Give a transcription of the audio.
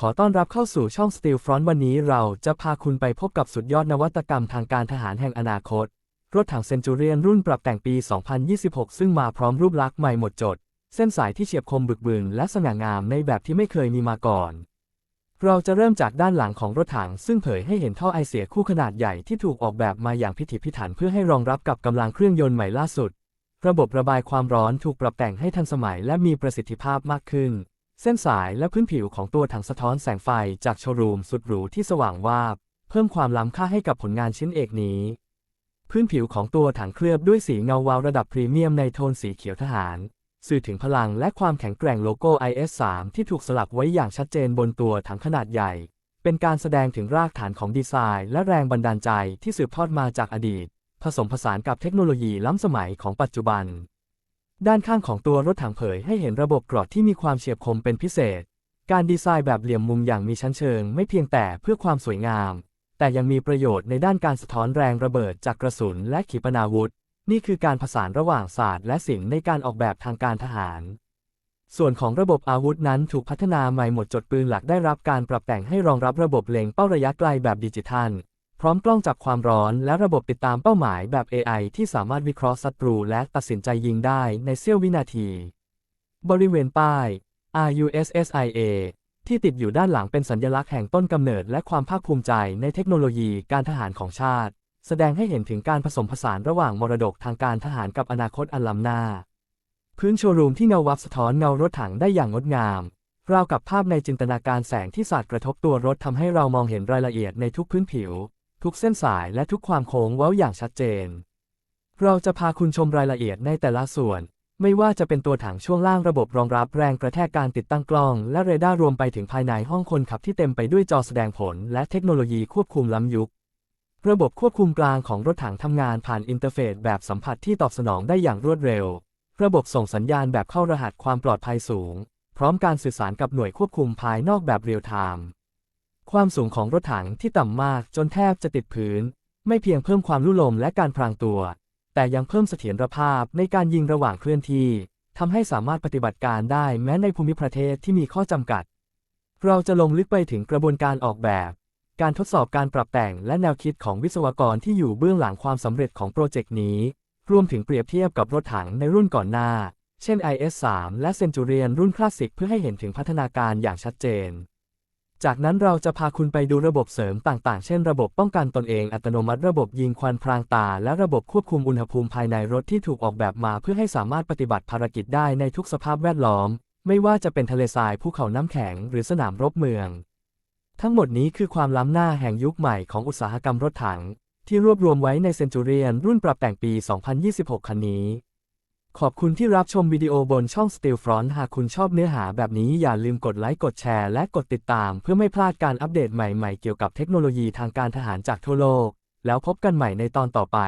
ขอต้อนรับเข้าสู่ช่อง Steel Front วันนี้เราจะพาคุณไปพบกับสุดยอดนวัตกรรมทางการทหารแห่งอนาคต รถถังเซนจูเรียนรุ่นปรับแต่งปี 2026 ซึ่งมาพร้อมรูปลักษณ์ใหม่หมดจด เส้นสายที่เฉียบคมบึกบึนและสง่างามในแบบที่ไม่เคยมีมาก่อน เราจะเริ่มจากด้านหลังของรถถัง ซึ่งเผยให้เห็นท่อไอเสียคู่ขนาดใหญ่ที่ถูกออกแบบมาอย่างพิถีพิถันเพื่อให้รองรับกับกำลังเครื่องยนต์ใหม่ล่าสุด ระบบระบายความร้อนถูกปรับแต่งให้ทันสมัยและมีประสิทธิภาพมากขึ้น เส้นสายและพื้นผิวของตัวถังสะท้อนแสงไฟจากโชว์รูมสุดหรูที่สว่างวาบ เพิ่มความล้ำค่าให้กับผลงานชิ้นเอกนี้ พื้นผิวของตัวถังเคลือบด้วยสีเงาวาวระดับพรีเมียมในโทนสีเขียวทหาร สื่อถึงพลังและความแข็งแกร่งโลโก้ IS-3 ที่ถูกสลักไว้อย่างชัดเจนบนตัวถังขนาดใหญ่ เป็นการแสดงถึงรากฐานของดีไซน์และแรงบันดาลใจที่สืบทอดมาจากอดีต ผสมผสานกับเทคโนโลยีล้ำสมัยของปัจจุบัน ด้านข้างของตัวรถถังเผยให้เห็นระบบกรอดที่มีความเฉียบคมเป็นพิเศษ การดีไซน์แบบเหลี่ยมมุมอย่างมีชั้นเชิง ไม่เพียงแต่เพื่อความสวยงาม แต่ยังมีประโยชน์ในด้านการสะท้อนแรงระเบิดจากกระสุนและขีปนาวุธ นี่คือการผสานระหว่างศาสตร์และศิลป์ในการออกแบบทางการทหาร ส่วนของระบบอาวุธนั้นถูกพัฒนาใหม่หมดจดปืนหลักได้รับการปรับแต่งให้รองรับระบบเล็งเป้าระยะไกลแบบดิจิทัล ร้อมกล้องจับความร้อนและระบบติดตามเป้าหมายแบบ AI ที่สามารถวิเคราะห์ศัตรูและตัดสินใจยิงได้ในเสี้ยววินาที บริเวณป้าย RUSSIA ที่ติดอยู่ด้านหลังเป็นสัญลักษณ์แห่งต้นกำเนิดและความภาคภูมิใจในเทคโนโลยีการทหารของชาติ แสดงให้เห็นถึงการผสมผสานระหว่างมรดกทางการทหารกับอนาคตอันล้ำหน้า พื้นโชว์รูมที่เงาวับสะท้อนเงารถถังได้อย่างงดงาม ราวกับภาพในจินตนาการแสงที่สาดกระทบตัวรถทำให้เรามองเห็นรายละเอียดในทุกพื้นผิว ทุกเส้นสายและทุกความโค้งเว้าอย่างชัดเจน เราจะพาคุณชมรายละเอียดในแต่ละส่วน ไม่ว่าจะเป็นตัวถังช่วงล่างระบบรองรับแรงกระแทกการติดตั้งกล้อง และเรดาร์รวมไปถึงภายในห้องคนขับที่เต็มไปด้วยจอแสดงผล และเทคโนโลยีควบคุมล้ำยุค ระบบควบคุมกลางของรถถังทำงานผ่านอินเทอร์เฟซแบบสัมผัสที่ตอบสนองได้อย่างรวดเร็ว ระบบส่งสัญญาณแบบเข้ารหัสความปลอดภัยสูง พร้อมการสื่อสารกับหน่วยควบคุมภายนอกแบบเรียลไทม์ ความสูงของรถถังที่ต่ำมากจนแทบจะติดพื้น ไม่เพียงเพิ่มความลุ่ลมและการพรางตัว แต่ยังเพิ่มเสถียรภาพในการยิงระหว่างเคลื่อนที่ทำให้สามารถปฏิบัติการได้แม้ในภูมิประเทศที่มีข้อจำกัด เราจะลงลึกไปถึงกระบวนการออกแบบ การทดสอบการปรับแต่งและแนวคิดของวิศวกรที่อยู่เบื้องหลังความสำเร็จของโปรเจกต์นี้ รวมถึงเปรียบเทียบกับรถถังในรุ่นก่อนหน้า เช่น IS-3 และ Centurion รุ่นคลาสสิกเพื่อให้เห็นถึงพัฒนาการอย่างชัดเจน จากนั้นเราจะพาคุณไปดูระบบเสริมต่างๆ เช่นระบบป้องกันตนเองอัตโนมัติระบบยิงควันพรางตา และระบบควบคุมอุณหภูมิภายในรถที่ถูกออกแบบมาเพื่อให้สามารถปฏิบัติภารกิจได้ในทุกสภาพแวดล้อม ไม่ว่าจะเป็นทะเลทรายภูเขาน้ำแข็ง หรือสนามรบเมือง ทั้งหมดนี้คือความล้ำหน้าแห่งยุคใหม่ของอุตสาหกรรมรถถัง ที่รวบรวมไว้ในเซนจูเรียนรุ่นปรับแต่งปี 2026 คันนี้ ขอบคุณที่รับชมวิดีโอบนช่อง Steel Front หากคุณชอบเนื้อหาแบบนี้อย่าลืมกดไลค์ กดแชร์ และกดติดตาม เพื่อไม่พลาดการอัปเดตใหม่ๆ เกี่ยวกับเทคโนโลยีทางการทหารจากทั่วโลก แล้วพบกันใหม่ในตอนต่อไป